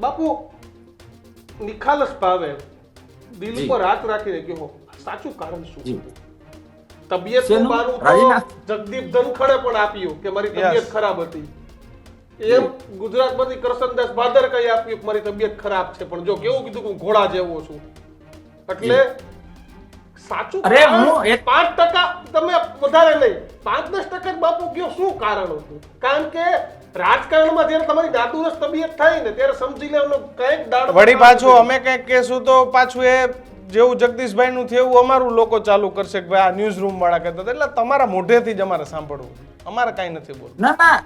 બાપુ નિખાલસ ભાવે દિલ. પર હાથ રાખીને હો સાચું કારણ શું. તબિયત તો જગદીપ ધનખડે પણ આપ્યું કે મારી તબિયત ખરાબ હતી. એમ ગુજરાતમાંથી કરશનદાસ ભાદર કઈ આપ્યું મારી તબિયત ખરાબ છે પણ જો કેવું કીધું હું ઘોડા જેવો છું. એટલે સાચું અરે હું એક- પાંચ ટકા તમે વધારે નહીં. પાંચ દસ ટકા જ બાપુ ગયો. શું કારણ હતું? કારણ કે રાજકારણમાં જ્યારે તમારી નાદુરસ્ત તબિયત થાય ને ત્યારે સમજી લેવાનો કંઈક દાડ વળી પાછું અમે કંઈક કહેશું તો પાછું એ જેવું જગદીશભાઈ નું થયું એવું અમારું લોકો ચાલુ કરશે કે ભાઈ આ ન્યૂઝ રૂમ વાળા કહેતા હતા. એટલે તમારા મોઢેથી જ અમારે સાંભળવું. અમારે કાંઈ નથી બોલવું. ના ના.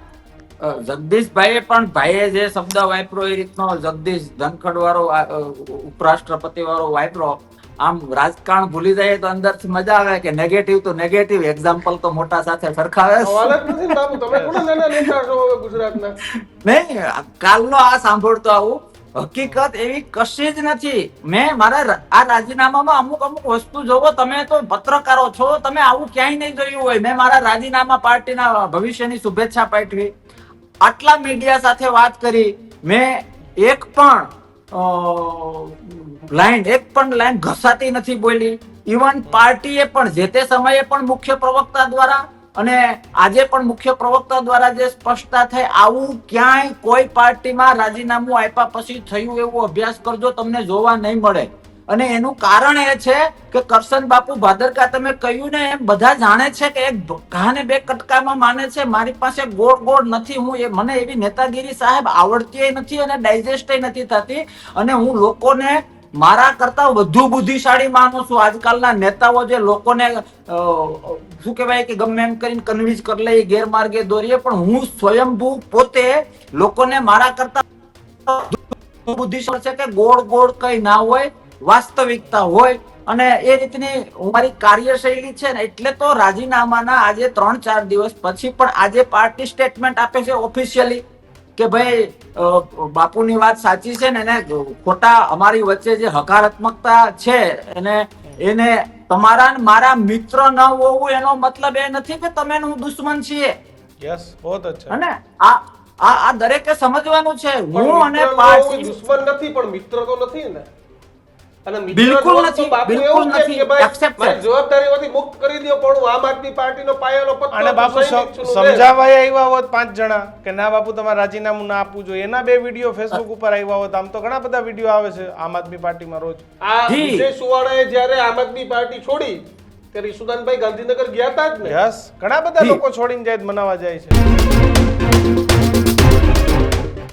જગદીશભાઈએ પણ ભાઈએ જે શબ્દ વાપરો એ રીતનો જગદીશ ધનખડ વાળો ઉપરાષ્ટ્રપતિ વાળો વાપરો આમ રાજકારણ ભૂલી જાય તો અંદરથી મજા આવે કે નેગેટિવ તો નેગેટિવ એક્ઝામ્પલ તો મોટા સાથે સરખાવે નહીં કાલનો આ સાંભળતો આવું. હકીકત એવી કશી જ નથી. મેં મારા આ રાજીનામામાં અમુક અમુક વસ્તુ જોવો તમે તો પત્રકારો છો તમે આવું ક્યાંય નહીં જોયું હોય. મેં મારા રાજીનામા પાર્ટીના ભવિષ્યની શુભેચ્છા પાઠવી. આટલા મીડિયા સાથે વાત કરી. મેં એક પણ લાઈન એક પણ લાઈન ઘસાતી નથી બોલી. ઇવન પાર્ટીએ પણ જે તે સમયે પણ મુખ્ય પ્રવક્તા દ્વારા અને આજે પણ મુખ્ય પ્રવક્તા દ્વારા જે સ્પષ્ટતા થઈ, આવું ક્યાંય કોઈ પાર્ટીમાં રાજીનામું આપ્યા પછી થયું એવું અભ્યાસ કરજો, તમને જોવા નહીં મળે. અને એનું કારણ એ છે કે કરશન બાપુ ભાદરકા તમે કહ્યું ને એમ બધા જાણે છે કે એક ઘાને બે કટકામાં માને છે, મારી પાસે ગોળ ગોળ નથી, હું એ મને એવી નેતાગીરી સાહેબ આવડતી નથી અને ડાયજેસ્ટ નથી થતી. અને હું લોકોને મારા કરતા વધુ બુદ્ધિશાળી માનું છું. આજકાલના નેતાઓ જે લોકોને શું કહેવાય કે ગમે એમ કરીને કન્વિન્સ કરી લઈએ ગેરમાર્ગે દોરીએ, પણ હું સ્વયંભૂ પોતે લોકોને મારા કરતા બુદ્ધિશાળી છે કે ગોળ ગોળ કઈ ના હોય, વાસ્તવિકતા હોય. અને એ રીતની મારી કાર્યશૈલી છે ને, એટલે તો રાજીનામાના આજે ત્રણ ચાર દિવસ પછી પણ આજે પાર્ટી સ્ટેટમેન્ટ આપે છે ઓફિશિયલી. કે ભાઈ બાપુની વાત સાચી છે ને એને ખોટા અમારી વચ્ચે જે હકારાત્મકતા છે એને એને તમારા મારા મિત્ર ન હોવું એનો મતલબ એ નથી કે તમે ને હું દુશ્મન છીએ. યસ બહુત અચ્છા. અને આ આ આ દરેકે સમજવાનું છે. હું અને પાર્ટી દુશ્મન નથી પણ મિત્ર તો નથી ને. બિલકુલ નથી, બિલકુલ નથી. મારી મુક્ત કરી દો પણ આમ આદમી પાર્ટીનો પાયાનો પત્તો અને બાપુ સૈનિક છું સમ- ને. સમજાવવા આવ્યા હોત પાંચ જણા કે ના બાપુ તમારે રાજીનામું ના આપવું જોઈએ. એના બે વીડિયો ફેસબુક ઉપર આવ્યા હોત. આમ તો ઘણા બધા વીડિયો આવે છે આમ આદમી પાર્ટીમાં રોજ. આ. વિજય સુવાળાએ જ્યારે આમ આદમી પાર્ટી છોડી ત્યારે ઈસુદાનભાઈ ગાંધીનગર ગયા હતા જ ને? યસ ઘણા બધા લોકો છોડીને જાય મનાવા જાય છે.